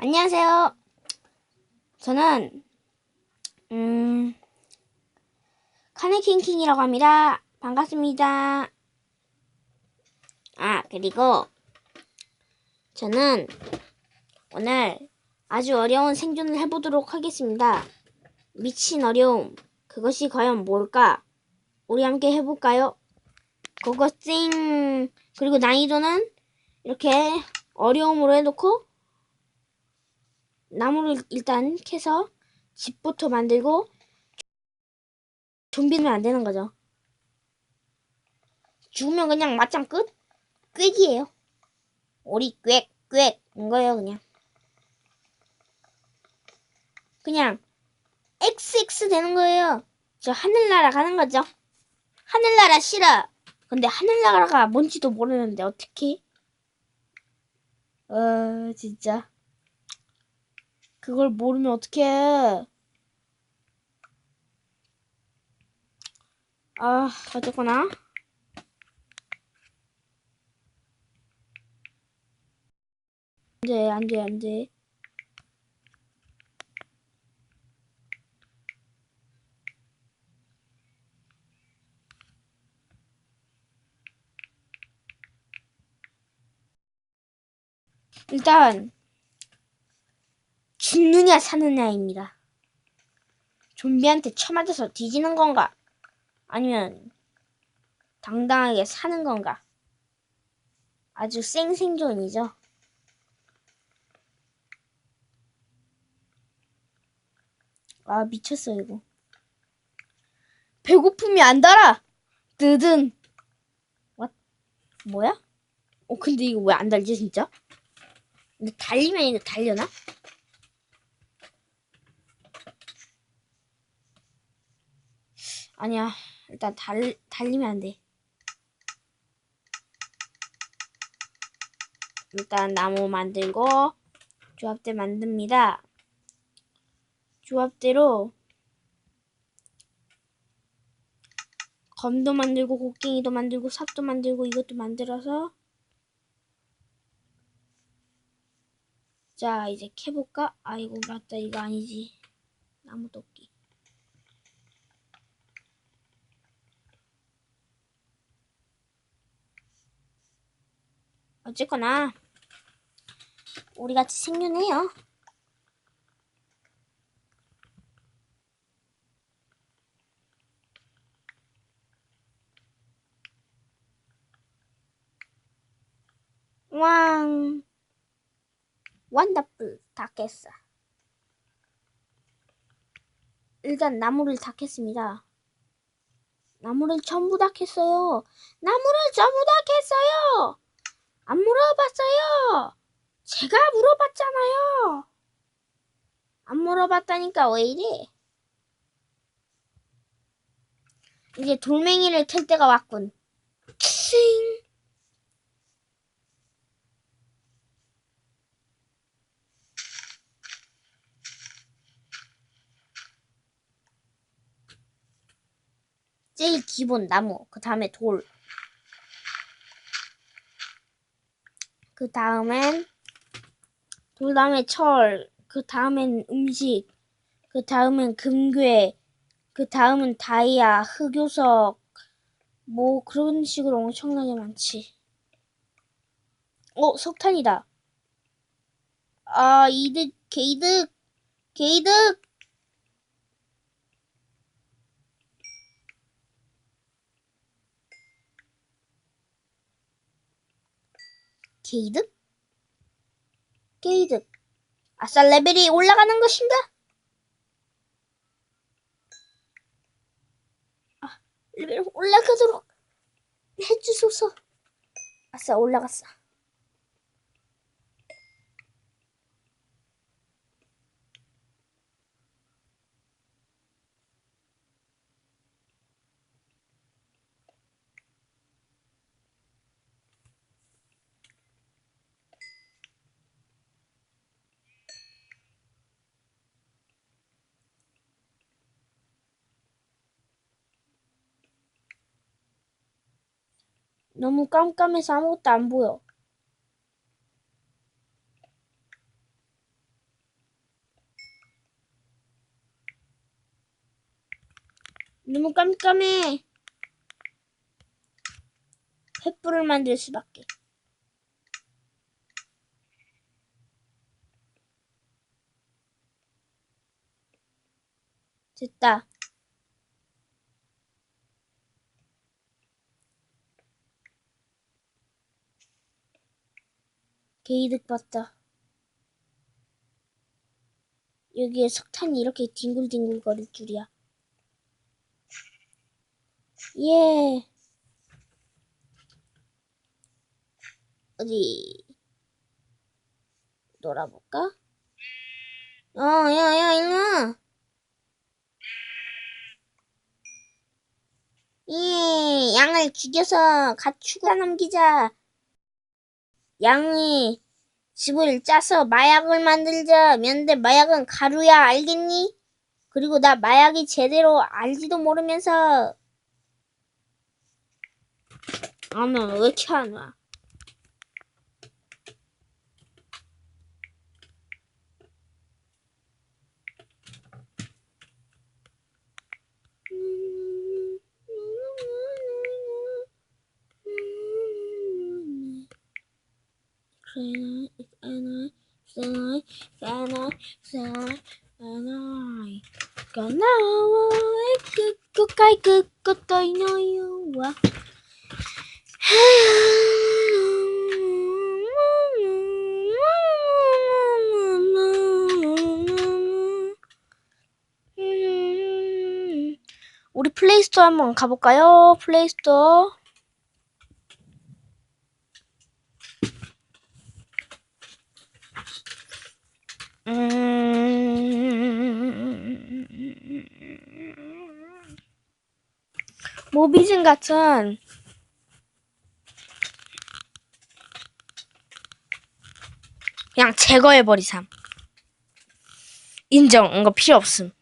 안녕하세요. 저는 음 카네킹킹이라고 합니다. 반갑습니다. 아 그리고 저는 오늘 아주 어려운 생존을 해보도록 하겠습니다. 미친 어려움 그것이 과연 뭘까? 우리 함께 해볼까요? 그것생 그리고 난이도는 이렇게 어려움으로 해놓고 나무를 일단 캐서 집부터 만들고 좀비는 안 되는 거죠. 죽으면 그냥 맞짱 끝? 꽥이에요. 오리 꽥, 꽥, 인 거예요, 그냥. 그냥 XX 되는 거예요. 저 하늘나라 가는 거죠. 하늘나라 싫어. 근데 하늘나라가 뭔지도 모르는데 어떻게? 어, 진짜. 그걸 모르면 어떡해. 아, 어쨌거나. 안 돼, 안 돼, 안 돼. 일단 죽느냐 사느냐입니다. 좀비한테 쳐맞아서 뒤지는 건가? 아니면 당당하게 사는 건가? 아주 생생존이죠. 아 미쳤어 이거. 배고픔이 안 달아. 뜨든. 왓? 뭐야? 어 근데 이거 왜 안 달지 진짜? 근데 달리면 이거 달려나? 아니야. 일단 달, 달리면 안 돼. 일단 나무 만들고 조합대 만듭니다. 조합대로 검도 만들고 곡괭이도 만들고 삽도 만들고 이것도 만들어서 자 이제 캐볼까? 아이고 맞다 이거 아니지 나무 도끼 어쨌거나 우리 같이 생존해요. 왕 완다풀 다 깼어. 일단 나무를 다 캤습니다. 나무를 전부 다 캤어요. 나무를 전부 다 캤어요. 안 물어봤어요. 제가 물어봤잖아요. 안 물어봤다니까 왜 이래? 이제 돌멩이를 캘 때가 왔군. 킹. 제일 기본 나무, 그 다음에 돌. 그 다음엔 그 다음에 철, 그 다음엔 음식, 그 다음엔 금괴, 그 다음은 다이아, 흑요석, 뭐 그런 식으로 엄청나게 많지. 어, 석탄이다. 아, 이득, 개이득, 개이득. 게이득? 게이득. 아싸 레벨이 올라가는 것인가? 아, 레벨 올라가도록 해주소서. 아싸 올라갔어. 너무 깜깜해서 아무것도 안 보여. 너무 깜깜해. 횃불을 만들 수밖에. 됐다. 개이득 봤다. 여기에 석탄이 이렇게 뒹굴뒹굴 거릴 줄이야. 예. 어디 놀아볼까? 어, 야, 야, 일로 와. 예, 양을 죽여서 가축에 남기자. 양이 집을 짜서 마약을 만들자. 면대 마약은 가루야, 알겠니? 그리고 나 마약이 제대로 알지도 모르면서 아, 너왜 이렇게 안 와? 끝까지 끝까지 너와 우리 플레이스토어 한번 가볼까요? 플레이스토어. 음... 모비즌 같은 그냥 제거해버리삼. 인정. 이거 필요 없음.